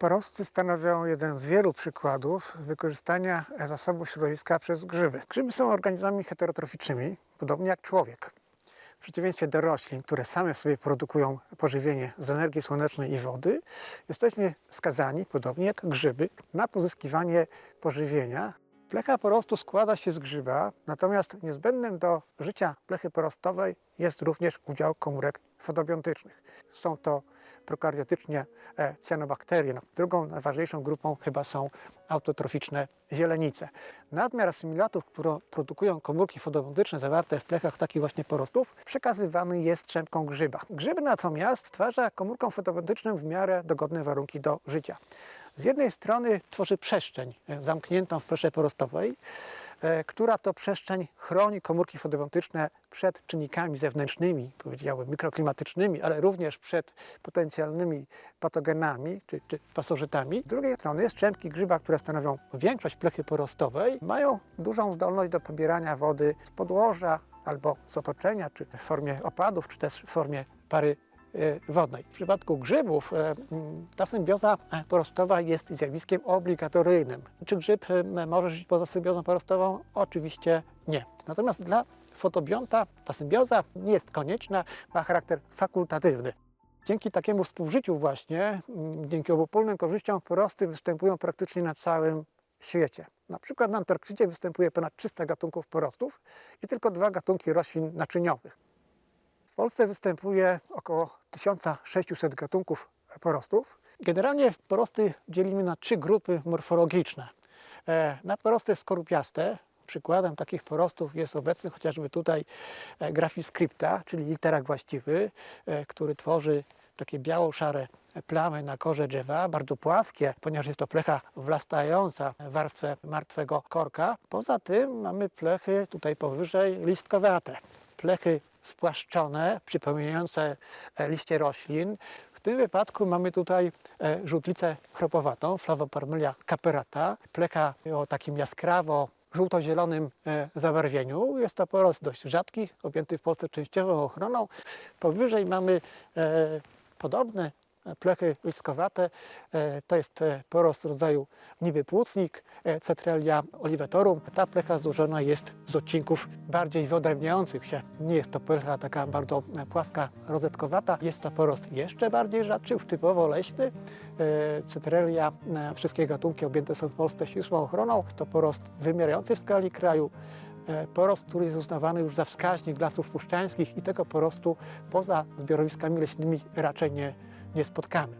Porosty stanowią jeden z wielu przykładów wykorzystania zasobów środowiska przez grzyby. Grzyby są organizmami heterotroficznymi, podobnie jak człowiek. W przeciwieństwie do roślin, które same sobie produkują pożywienie z energii słonecznej i wody, jesteśmy skazani, podobnie jak grzyby, na pozyskiwanie pożywienia. Plecha porostu składa się z grzyba, natomiast niezbędnym do życia plechy porostowej jest również udział komórek fotobiontycznych. Są to prokaryotycznie e, cyanobakterie. No, Drugą najważniejszą grupą chyba są autotroficzne zielenice. Nadmiar asymilatów, które produkują komórki fotobiontyczne zawarte w plechach takich właśnie porostów, przekazywany jest strzępką grzyba. Grzyb natomiast stwarza komórkom fotobiontycznym w miarę dogodne warunki do życia. Z jednej strony tworzy przestrzeń e, zamkniętą w plesze porostowej, e, która to przestrzeń chroni komórki fotobiontyczne przed czynnikami zewnętrznymi, powiedziałbym mikroklimatycznymi, ale również przed potencjalnymi patogenami czy, czy pasożytami. Z drugiej strony strzępki grzyba, które stanowią większość plechy porostowej, mają dużą zdolność do pobierania wody z podłoża albo z otoczenia, czy w formie opadów, czy też w formie pary wodnej. W przypadku grzybów e, m, ta symbioza e, porostowa jest zjawiskiem obligatoryjnym. Czy grzyb e, może żyć poza symbiozą porostową? Oczywiście nie. Natomiast dla fotobionta ta symbioza nie jest konieczna, ma charakter fakultatywny. Dzięki takiemu współżyciu właśnie, m, dzięki obopólnym korzyściom porosty występują praktycznie na całym świecie. Na przykład na Antarktydzie występuje ponad 300 gatunków porostów i tylko dwa gatunki roślin naczyniowych. Polsce występuje około 1600 gatunków porostów. Generalnie porosty dzielimy na trzy grupy morfologiczne. E, Na porosty skorupiaste, przykładem takich porostów jest obecny chociażby tutaj e, graphyscripta, czyli literak właściwy, e, który tworzy takie biało-szare plamy na korze drzewa, bardzo płaskie, ponieważ jest to plecha wlastająca warstwę martwego korka. Poza tym mamy plechy tutaj powyżej listkowate plechy spłaszczone, przypominające e, liście roślin. W tym wypadku mamy tutaj e, żółtlicę chropowatą, Flavoparmelia caperata, plecha o takim jaskrawo żółto-zielonym e, zabarwieniu. Jest to porost dość rzadki, objęty w Polsce częściową ochroną. Powyżej mamy e, podobne plechy listkowate. E, To jest e, porost rodzaju niby płucnik, e, Cetrelia olivetorum. Ta plecha złożona jest z odcinków bardziej wyodrębniających się. Nie jest to plecha taka bardzo e, płaska, rozetkowata. Jest to porost jeszcze bardziej rzadszy, typowo leśny. E, Cetrelia, e, wszystkie gatunki objęte są w Polsce ścisłą ochroną. To porost wymierający w skali kraju. E, Porost, który jest uznawany już za wskaźnik lasów puszczańskich i tego porostu poza zbiorowiskami leśnymi raczej nie, nie spotkamy.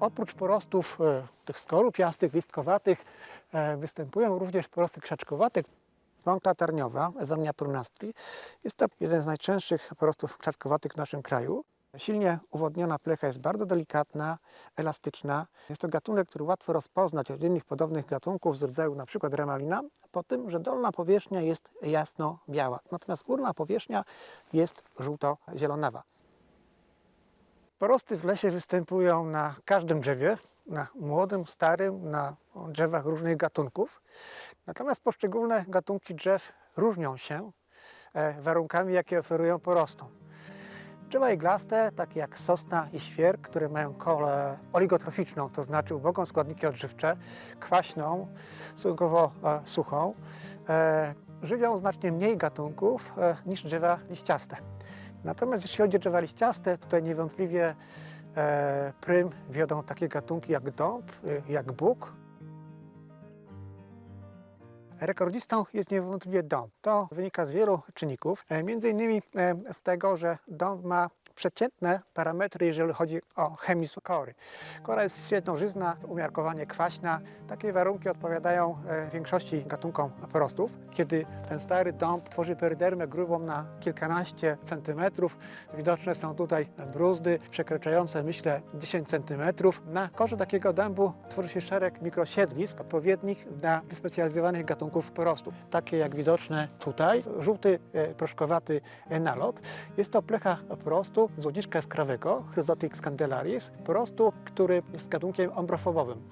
Oprócz porostów e, tych skorupiastych, listkowatych e, występują również porosty krzaczkowate. Łąka tarniowa, Ewemnia prunastri, jest to jeden z najczęstszych porostów krzaczkowatych w naszym kraju. Silnie uwodniona plecha jest bardzo delikatna, elastyczna. Jest to gatunek, który łatwo rozpoznać od innych podobnych gatunków z rodzaju np. remalina, po tym, że dolna powierzchnia jest jasno-biała, natomiast górna powierzchnia jest żółto-zielonawa. Porosty w lesie występują na każdym drzewie, na młodym, starym, na drzewach różnych gatunków. Natomiast poszczególne gatunki drzew różnią się e, warunkami, jakie oferują porostom. Drzewa iglaste, takie jak sosna i świerk, które mają kolę oligotroficzną, to znaczy ubogą składniki odżywcze, kwaśną, stosunkowo e, suchą, e, żywią znacznie mniej gatunków niż drzewa liściaste. Natomiast jeśli chodzi o drzewa tutaj niewątpliwie e, prym wiodą takie gatunki jak dąb, e, jak bóg. Rekordzistą jest niewątpliwie dąb. To wynika z wielu czynników, e, między innymi e, z tego, że dąb ma przeciętne parametry, jeżeli chodzi o chemię kory. Kora jest średnożyzna, umiarkowanie kwaśna. Takie warunki odpowiadają e, większości gatunkom porostów. Kiedy ten stary dąb tworzy perydermę grubą na kilkanaście centymetrów, widoczne są tutaj bruzdy przekraczające, myślę, 10 centymetrów. Na korze takiego dębu tworzy się szereg mikrosiedlisk odpowiednich dla wyspecjalizowanych gatunków porostów. Takie jak widoczne tutaj, żółty, e, proszkowaty nalot. Jest to plecha porostów, porostu złodziszka skrawego, Chryzotyk scandelaris, porostu, który jest gatunkiem ombrofobowym.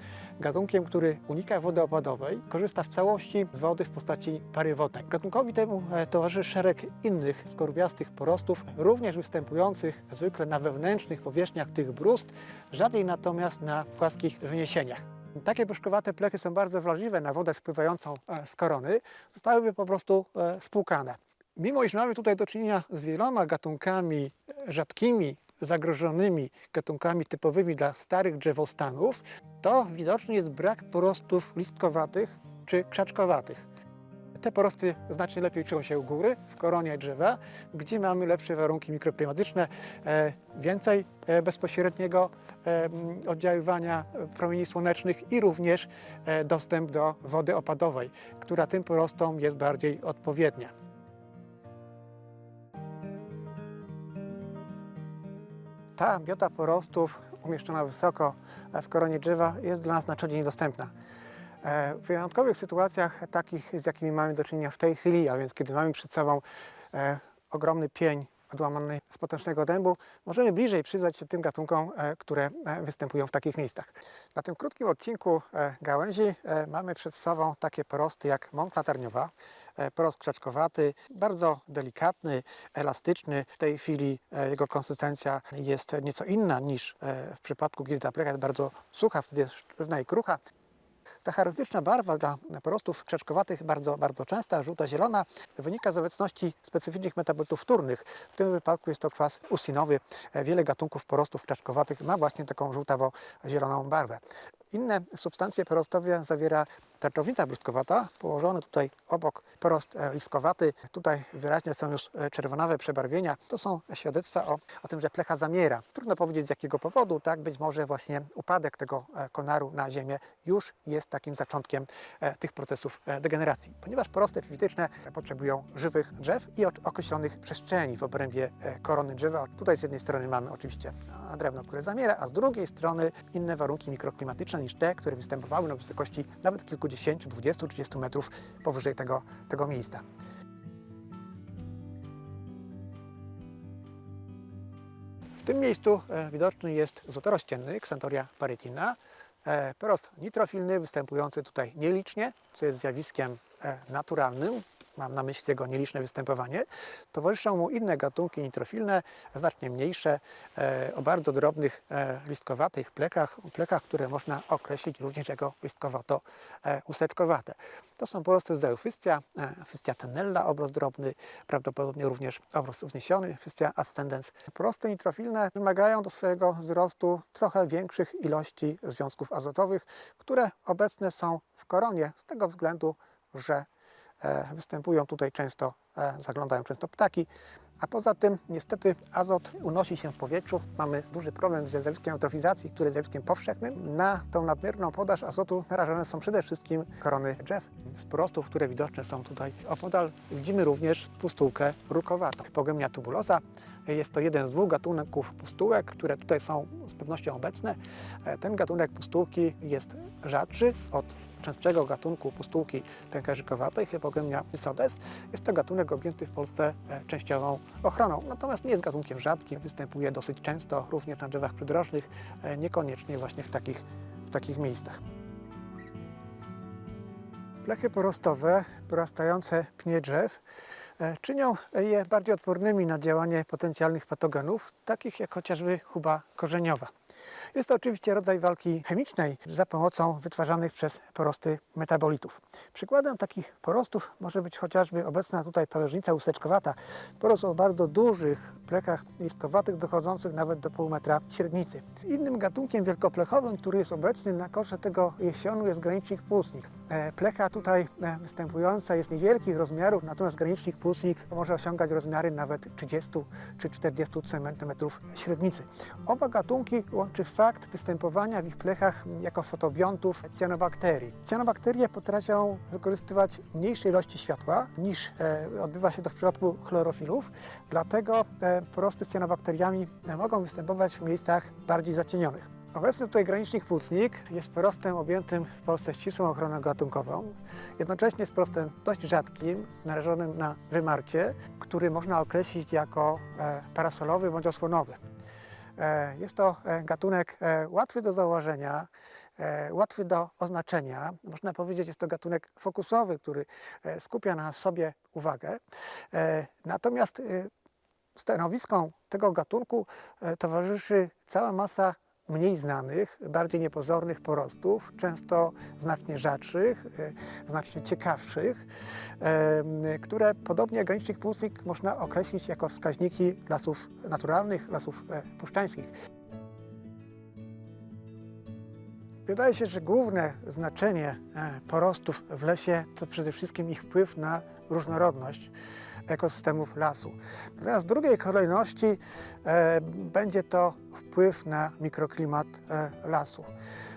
Gatunkiem, który unika wody opadowej, korzysta w całości z wody w postaci pary wodnej. Gatunkowi temu e, towarzyszy szereg innych skorbiastych porostów, również występujących zwykle na wewnętrznych powierzchniach tych brust, rzadziej natomiast na płaskich wyniesieniach. Takie puszkowate plechy są bardzo wrażliwe na wodę spływającą e, z korony, zostałyby po prostu e, spłukane. Mimo iż mamy tutaj do czynienia z wieloma gatunkami rzadkimi, zagrożonymi gatunkami typowymi dla starych drzewostanów, to widoczny jest brak porostów listkowatych czy krzaczkowatych. Te porosty znacznie lepiej czują się u góry, w koronie drzewa, gdzie mamy lepsze warunki mikroklimatyczne, e, więcej e, bezpośredniego e, oddziaływania promieni słonecznych i również dostęp do wody opadowej, która tym porostom jest bardziej odpowiednia. Ta biota porostów umieszczona wysoko w koronie drzewa jest dla nas na co dzień dostępna. E, W wyjątkowych sytuacjach, takich z jakimi mamy do czynienia w tej chwili, a więc kiedy mamy przed sobą e, ogromny pień odłamany z potężnego dębu, możemy bliżej przyjrzeć się tym gatunkom, e, które e, występują w takich miejscach. Na tym krótkim odcinku e, gałęzi mamy przed sobą takie porosty jak mąk latarniowa, porost krzaczkowaty, bardzo delikatny, elastyczny. W tej chwili jego konsystencja jest nieco inna niż w przypadku, kiedy ta plecha jest bardzo sucha, wtedy jest sztywna i krucha. Ta charakterystyczna barwa dla porostów krzaczkowatych, bardzo, bardzo częsta, żółto-zielona, wynika z obecności specyficznych metabolitów wtórnych. W tym wypadku jest to kwas usinowy. Wiele gatunków porostów krzaczkowatych ma właśnie taką żółtawo-zieloną barwę. Inne substancje porostowe zawiera tarczownica błyskowata, położony tutaj obok porost e, listkowaty. Tutaj wyraźnie są już e, czerwonawe przebarwienia. To są świadectwa o, o tym, że plecha zamiera. Trudno powiedzieć z jakiego powodu, tak być może właśnie upadek tego e, konaru na ziemię już jest takim zaczątkiem tych procesów degeneracji. Ponieważ porosty epifityczne potrzebują żywych drzew i ok- określonych przestrzeni w obrębie korony drzewa. Tutaj z jednej strony mamy oczywiście drewno, które zamiera, a z drugiej strony inne warunki mikroklimatyczne niż te, które występowały na wysokości nawet kilkudziesięciu, 20, 30 metrów powyżej tego, tego miejsca. W tym miejscu e, widoczny jest złotorość cienny, Xantoria paritina. E, porost nitrofilny, występujący tutaj nielicznie, co jest zjawiskiem e, naturalnym. Mam na myśli jego nieliczne występowanie. Towarzyszą mu inne gatunki nitrofilne, znacznie mniejsze, e, o bardzo drobnych e, listkowatych plekach, plekach, które można określić również jako listkowato-useczkowate. To są porosty z eufystia, e, fystia tenella, obrost drobny, prawdopodobnie również obrost wzniesiony, fystia ascendens. Porosty nitrofilne wymagają do swojego wzrostu trochę większych ilości związków azotowych, które obecne są w koronie z tego względu, że e, występują tutaj często, e, zaglądają często ptaki, a poza tym niestety azot unosi się w powietrzu. Mamy duży problem ze zjawiskiem eutrofizacji, który jest zjawiskiem powszechnym. Na tą nadmierną podaż azotu narażone są przede wszystkim korony drzew. Z porostów, które widoczne są tutaj opodal, widzimy również pustułkę rukowatą. Pogemia tubulosa. Jest to jeden z dwóch gatunków pustułek, które tutaj są z pewnością obecne. E, Ten gatunek pustułki jest rzadszy od częstszego gatunku pustułki pękarzykowatej, Hypogemia pisodes. Jest to gatunek objęty w Polsce e, częściową ochroną, natomiast nie jest gatunkiem rzadkim, występuje dosyć często również na drzewach przydrożnych, e, niekoniecznie właśnie w takich, w takich miejscach. Plechy porostowe, porastające pnie drzew, e, czynią je bardziej odpornymi na działanie potencjalnych patogenów, takich jak chociażby chuba korzeniowa. Jest to oczywiście rodzaj walki chemicznej za pomocą wytwarzanych przez porosty metabolitów. Przykładem takich porostów może być chociażby obecna tutaj pależnica łuseczkowata. Porost o bardzo dużych plekach listkowatych dochodzących nawet do pół metra średnicy. Innym gatunkiem wielkoplechowym, który jest obecny na korze tego jesionu jest granicznik płucnik. E, Plecha tutaj e, występująca jest niewielkich rozmiarów, natomiast granicznik płucnik może osiągać rozmiary nawet 30 czy 40 cm średnicy. Oba gatunki łączy fakt występowania w ich plechach jako fotobiontów cyanobakterii. Cyanobakterie potrafią wykorzystywać mniejsze ilości światła niż e, odbywa się to w przypadku chlorofilów, dlatego porosty cyanobakteriami mogą występować w miejscach bardziej zacienionych. Obecny tutaj granicznik płucnik jest porostem objętym w Polsce ścisłą ochroną gatunkową. Jednocześnie jest porostem dość rzadkim, narażonym na wymarcie, który można określić jako e, parasolowy bądź osłonowy. E, Jest to e, gatunek łatwy do zauważenia, e, łatwy do oznaczenia. Można powiedzieć, jest to gatunek fokusowy, który skupia na sobie uwagę. Natomiast stanowiskom tego gatunku towarzyszy cała masa mniej znanych, bardziej niepozornych porostów, często znacznie rzadszych, e, znacznie ciekawszych, e, które podobnie jak granicznik płucnik można określić jako wskaźniki lasów naturalnych, lasów e, puszczańskich. Wydaje się, że główne znaczenie porostów w lesie to przede wszystkim ich wpływ na różnorodność ekosystemów lasu. Natomiast w drugiej kolejności e, będzie to wpływ na mikroklimat e, lasu.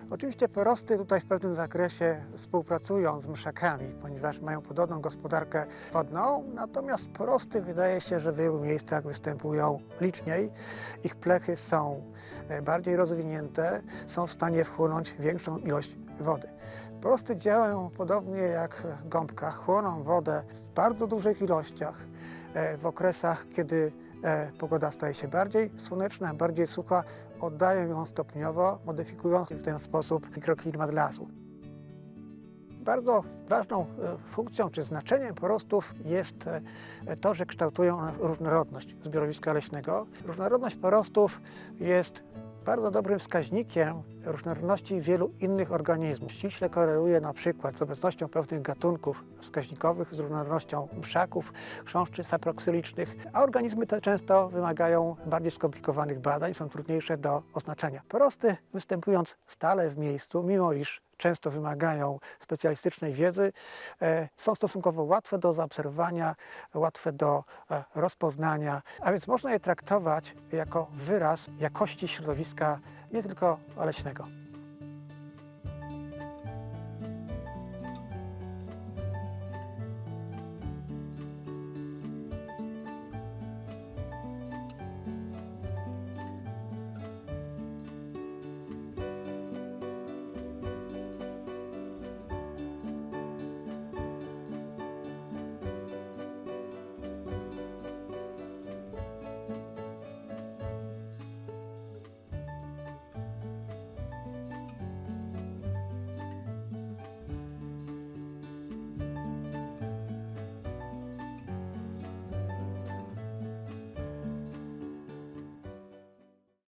Oczywiście porosty tutaj w pewnym zakresie współpracują z mszakami, ponieważ mają podobną gospodarkę wodną, natomiast porosty wydaje się, że w wielu miejscach występują liczniej. Ich plechy są e, bardziej rozwinięte, są w stanie wchłonąć większą ilość wody. Porosty działają podobnie jak gąbka, chłoną wodę w bardzo dużych ilościach e, w okresach, kiedy e, pogoda staje się bardziej słoneczna, bardziej sucha, oddają ją stopniowo, modyfikując w ten sposób mikroklimat lasu. Bardzo ważną e, funkcją czy znaczeniem porostów jest to, że kształtują różnorodność zbiorowiska leśnego. Różnorodność porostów jest bardzo dobrym wskaźnikiem różnorodności wielu innych organizmów. Ściśle koreluje na przykład z obecnością pewnych gatunków wskaźnikowych z różnorodnością mszaków, chrząszczy saproksylicznych, a organizmy te często wymagają bardziej skomplikowanych badań, są trudniejsze do oznaczenia. Porosty występując stale w miejscu, mimo iż często wymagają specjalistycznej wiedzy, e, są stosunkowo łatwe do zaobserwowania, łatwe do e, rozpoznania, a więc można je traktować jako wyraz jakości środowiska nie tylko leśnego.